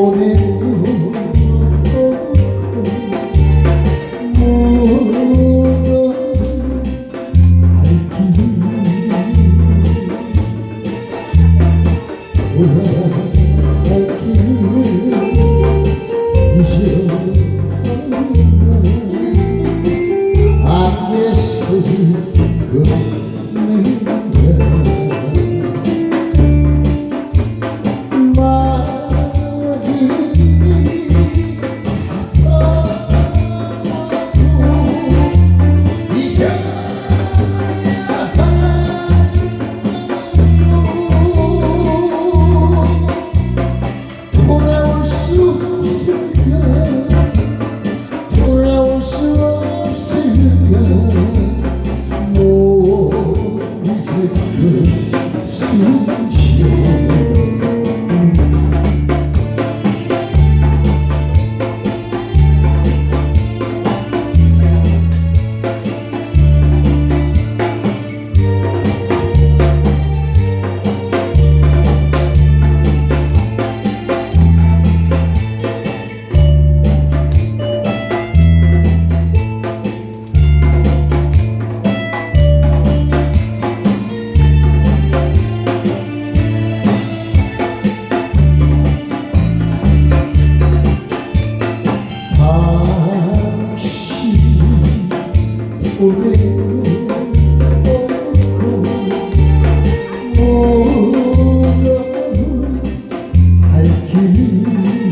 보 你。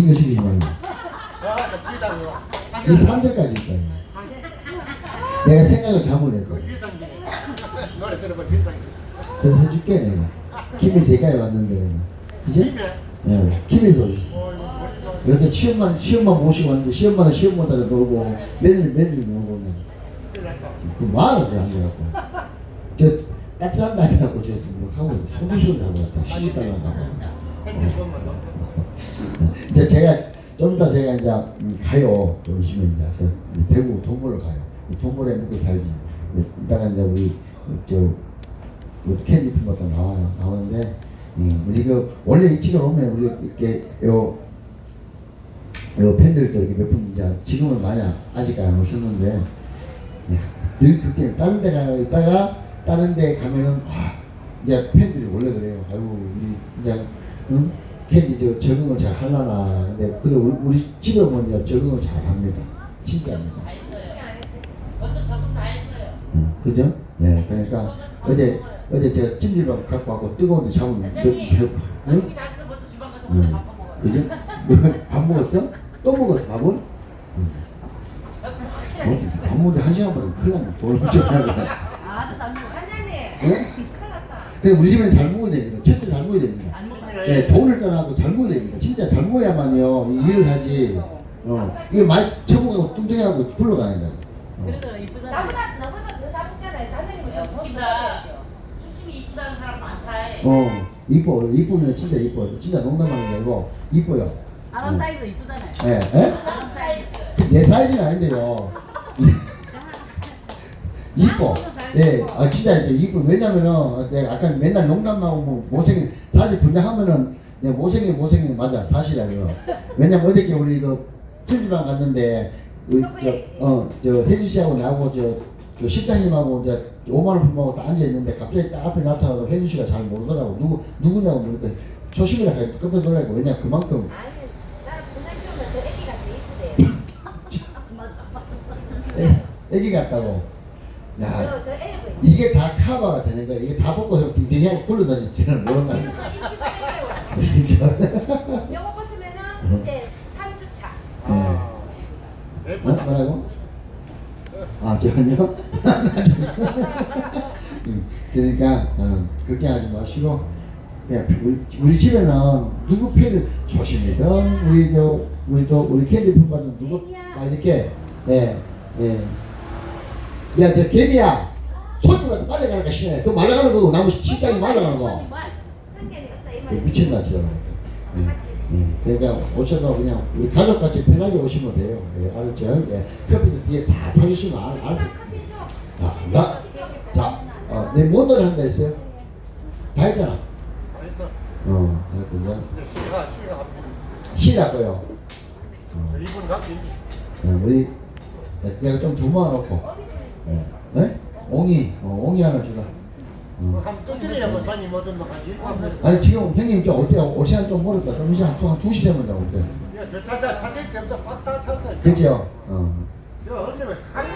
긴거 시키지 말고. 내가. 이 사람들까지 있다. 내가 생각을 들어볼 비상기. 그래서 해줄게 내가. 김이 세가에 왔는데 내가. 그지? 예, 김에서 오셨어. 어 이거. 여태 시험만 시험만 모시고 왔는데 시험만은 시험 못하게 놀고 매일 매일 놀고 그냥. 그 말을 안 해갖고 저 따뜻한 날 갖고 저뭐 하고 소주술 하고 왔다 시집 가려고 하고 핸드폰만 넣어. 이제 제가 좀 이따 제가 이제 음, 가요. 좀 있으면 이제 대구 동물을 가요. 동물에 먹고 살지 네, 이따가 이제 우리 저 우리 캔디 품었다 나와요 나오는데 음, 우리 그 원래 이 집에 오면 우리 이렇게 요 요 팬들도 이렇게 몇 분 이제 지금은 많이 아직 안 오셨는데 예, 늘 그때 다른 데가 있다가 다른 데 가면은 아 이제 팬들이 원래 그래요. 아이고 우리 이제 응? 캔디 저 적응을 잘 하려나 근데 근데 우리, 우리 집에 오면 적응을 잘 합니다. 진짜입니다. 다 했어요. 벌써 적응 다 했어요. 응, 그죠? 예, 그러니까 어제 어제 제가 찜질방 갖고 왔고 뜨거운 데 잡으면 사장님, 배고 응? 다 벌써 주방 가서 혼자 응. 밥 먹어요. 그죠? 밥 먹었어? 또 먹었어 밥은? 응. 여러분 확실하게 어. 밥 먹는데 한 시간 반은 큰일 나면 좀 하고 아, 잘 먹어요. 반장님 예? 큰일 났다 근데 우리 집은 잘 먹어야 됩니다. 첫째 잘 먹어야 됩니다. 안. 예, 돈을 떠나고 잘 먹어야 됩니다. 진짜 이 일을 하지. 어, 이게 많이 처먹고 뚱뚱해하고 굴러가야 된다. 어. 그래도 이쁘잖아요. 나보다 나보다 더 사먹잖아요 반장님은 야, 좀 웃긴다. 수심이 이쁘다는 사람 많다. 어, 이뻐. 이쁘면 진짜 이뻐. 진짜 농담하는 게 아니고 이뻐요. 아람 사이즈 이쁘잖아요. 예, 예? 아람 사이즈. 내 사이즈는 아닌데요. 이뻐. 예, 아 진짜 이제 이뻐. 왜냐면은 내가 아까 맨날 농담하고 뭐 못생긴 사실 분장하면은 내가 못생긴 못생긴 맞아 사실이야 그거. 왜냐면 어저께 우리 그 찜질방 갔는데 우리 저어저 혜주 씨하고 나하고 저, 저 실장님하고 이제 5만 원 품하고 딱 앉아 있는데 갑자기 딱 앞에 나타나서 혜주 씨가 잘 모르더라고 누구 누구냐고 물으니까 조심이라 가지고 깜짝 놀라고 왜냐 그만큼 아니 나는 분장 좀더 애기 같아 이쁘대 애, 애기 같다고. 야 보여 이게 다 카바가 되는 거야. 이게 다 벗고서 딩딩하고 굴러다니지는 모른다. 임시 애를 요거 벗으면은 이제 3주차 아. 뭐. 뭐라고? 아, 저는요? 음, 그러니까, 어, 걱정하지 마시고, 그냥 우리, 우리 집에는 누구 패를 조심히든, 우리 저, 우리 또, 우리 캔디 품받은 누구, 막 이렇게, 예, 예. 야, 저 개미야! 손님한테 빨리 가니까 싫어. 그 말라가는 거고, 나무 식당에 말라가는 거. 성견이 없다 이그 말이야 미친 낯이라고. 예. 같이 예. 그러니까 오셔서 그냥 우리 가족같이 편하게 오시면 돼요. 예, 알았죠? 예. 커피도 뒤에 다 타주시면 알, 알. 아, 나, 자, 어, 내뭔 노래 한다 했어요? 다 했잖아. 어, 시가 합니다. 시라고요. 어. 어, 우리 내가 좀더 모아놓고. 예. 예? 옹이, 어, 옹이 하나 주라. 어. 한뭐 산이 뭐든 뭐한 일곱 아니 지금 형님 좀 어때요? 올 시간 좀 모를까? 좀 이제 한 2시 되면 좀 어때요? 야, 저 찾아 찾을 때 없어 빡다 찼어. 그죠? 어. 저 언니면 한